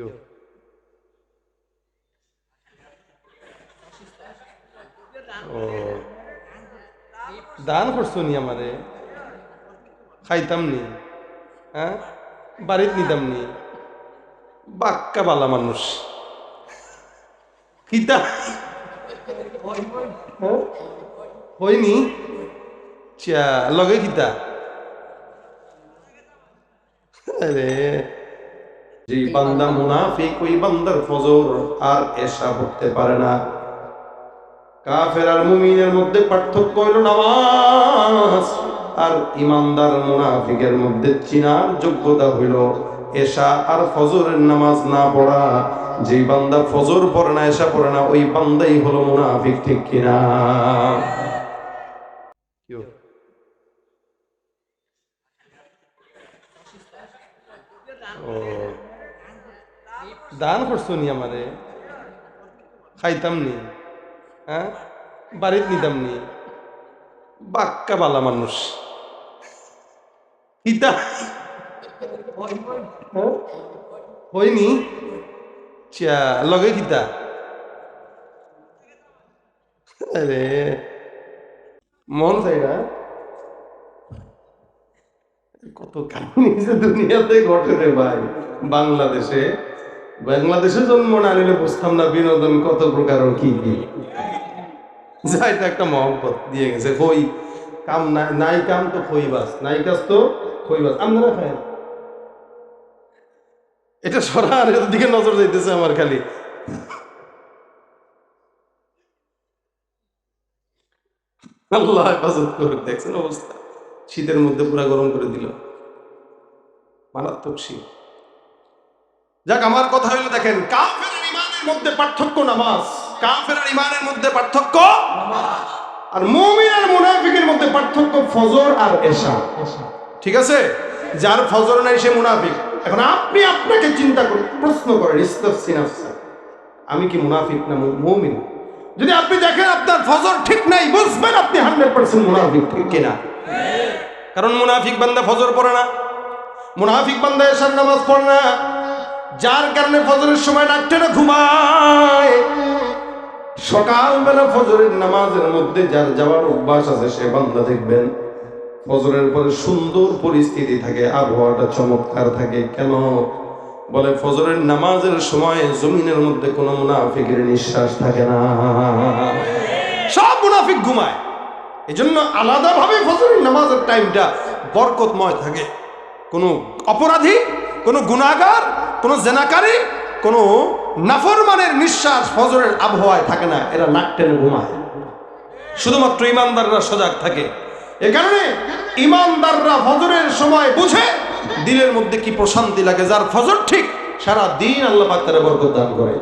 কেউ ও দান করছ নি আমারে? খাইতাম নি হ্যাঁ? বাড়িত নিতাম নি বাক্কা বালা মানুষ। কিতা? হ্যাঁ? হয়নি? চা লগে কিতা? আরে। যে বান্দা মুনাফিক, ওই বান্দার ফজর আর এসা পড়তে পারে না। কাফের আর মুমিনের মধ্যে পার্থক্য হইল নামাজ, আর ইমানদার মুনাফিকের মধ্যে চিনার যোগ্যতা হইল এশা আর ফজরের নামাজ না পড়া। যে বান্দা ফজর পড়ে না, এশা পড়ে না, ওই বান্দাই হলো মুনাফিক, ঠিক কিনা? ও। দান করছ নি আমারে? খাইতাম নি হ্যাঁ? বাড়িত নিতাম নি। বাক্কা বালা মানুষ। কিতা হ্যাঁ? হয়নি? চা লগে কিতা? আরে, মন চাই না। কত কাহিনী দুনিয়াতে ঘটে রে ভাই, বাংলাদেশে। বাংলাদেশে জন্ম না নিলে বুঝতাম না বিনোদন কত প্রকার কি কি। যাই এটা একটা মহব্বত দিয়ে গেছে, কই কাম নাই কাম তো খইবাস নাই কাজ তো খইবাস আপনারা খায় এটা সরা আর এর দিকে নজর যাইতেছে আমার খালি। আল্লাহ হেফাজত দেখছেন অবস্থা? শীতের মধ্যে পুরা গরম করে দিল। মারাত্মক শীত। যাক আমার কথা হইল দেখেন। কাফের আর ইমানের মধ্যে পার্থক্য নামাজ। কাফের আর ইমানের মধ্যে পার্থক্য? আর মুমিন আর মুনাফিকের মধ্যে পার্থক্য ফজর আর এশা। ঠিক আছে? যার ফজর নাই সে মুনাফিক। এখন আপনি আপনাকে চিন্তা করুন প্রশ্ন করেন ইস্তাফসি নাফসা আমি কি মুনাফিক না মুমিন? যদি আপনি দেখেন আপনার ফজর ঠিক নাই বুঝবেন আপনি হান্ড্রেড পার্সেন্ট মুনাফিক ঠিক কিনা। কারণ মুনাফিক বান্দা ফজর পড়ে না। মুনাফিক বান্দা এসার নামাজ পড়ে না। যার কারণে ফজরের সময় ডাক্তারে ঘুমায়। সকালবেলা ফজরের নামাজের মধ্যে যার যাওয়ার অভ্যাস আছে, সে বান্দা দেখবেন ফজরের পরে সুন্দর পরিস্থিতি থাকে, আবহাওয়াটা চমৎকার থাকে। কেন? বলে ফজরের নামাজের সময় জমিনের মধ্যে কোনো মুনাফিকের নিঃশ্বাস থাকে না। সব মুনাফিক ঘুমায়। এই জন্য আলাদাভাবে ফজরের নামাজের টাইমটা বরকতময় থাকে। কোনো অপরাধী, কোনো গুণাগার কোনো জেনাকারী, কোনো নাফরমানের নিঃশ্বাস ফজরের আবহাওয়ায় থাকে না, এরা নাক টেনে ঘুমায়। শুধুমাত্র ইমানদাররা সজাগ থাকে। এ কারণে ইমানদাররা ফজরের সময় বুঝে দিলের মধ্যে কি প্রশান্তি লাগে, যার ফজর ঠিক সারা দিন আল্লাহ পাক তারা বরকত দান করে।